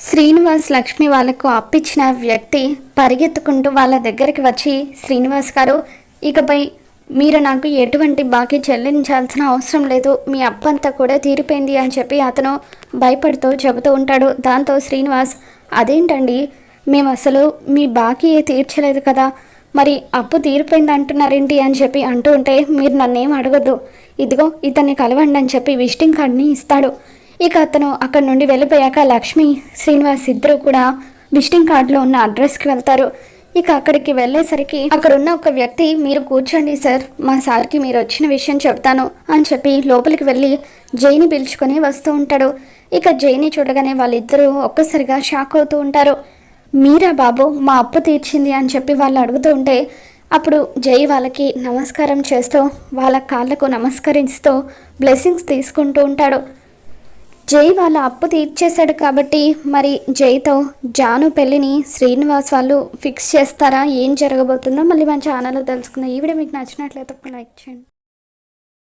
శ్రీనివాస్ లక్ష్మి వాళ్ళకు అప్పిచ్చిన వ్యక్తి పరిగెత్తుకుంటూ వాళ్ళ దగ్గరికి వచ్చి శ్రీనివాస్ గారు ఇకపై మీరు నాకు ఎటువంటి బాకీ చెల్లించాల్సిన అవసరం లేదు. మీ అప్పంతా కూడా తీరిపోయింది అని చెప్పి అతను భయపడుతూ చెబుతూ ఉంటాడు. దాంతో శ్రీనివాస్ అదేంటండి? మేము అసలు మీ బాకీ తీర్చలేదు కదా. మరి అప్పు తీరిపోయింది అంటున్నారేంటి? అని చెప్పి అంటూ ఉంటే మీరు నన్నేం అడగద్దు. ఇదిగో ఇతన్ని కలవండి అని చెప్పి విజిటింగ్ కార్డ్ని ఇస్తాడు. ఇక అతను అక్కడ నుండి వెళ్ళిపోయాక లక్ష్మి శ్రీనివాస్ ఇద్దరు కూడా విజిటింగ్ కార్డులో ఉన్న అడ్రస్కి వెళ్తారు. ఇక అక్కడికి వెళ్ళేసరికి అక్కడ ఉన్న ఒక వ్యక్తి మీరు కూర్చోండి సార్ మా సార్కి మీరు వచ్చిన విషయం చెప్తాను అని చెప్పి లోపలికి వెళ్ళి జైని పిలుచుకొని వస్తూ ఉంటాడు. ఇక జైని చూడగానే వాళ్ళిద్దరూ ఒక్కసారిగా షాక్ అవుతూ ఉంటారు. మీరా బాబు మా అప్పు తీర్చింది అని చెప్పి వాళ్ళు అడుగుతూ ఉంటే అప్పుడు జై వాళ్ళకి నమస్కారం చేస్తూ వాళ్ళ కాళ్ళకు నమస్కరిస్తూ బ్లెస్సింగ్స్ తీసుకుంటూ ఉంటాడు. జై వాళ్ళ అప్పు తీర్చేశాడు కాబట్టి మరి జైతో జాను పెళ్ళిని శ్రీనివాస్ వాళ్ళు ఫిక్స్ చేస్తారా? ఏం జరగబోతుందో మళ్ళీ మన ఛానల్లో తెలుసుకుందాం. ఈ వీడియో మీకు నచ్చినట్లయితే ఒక లైక్ చేయండి.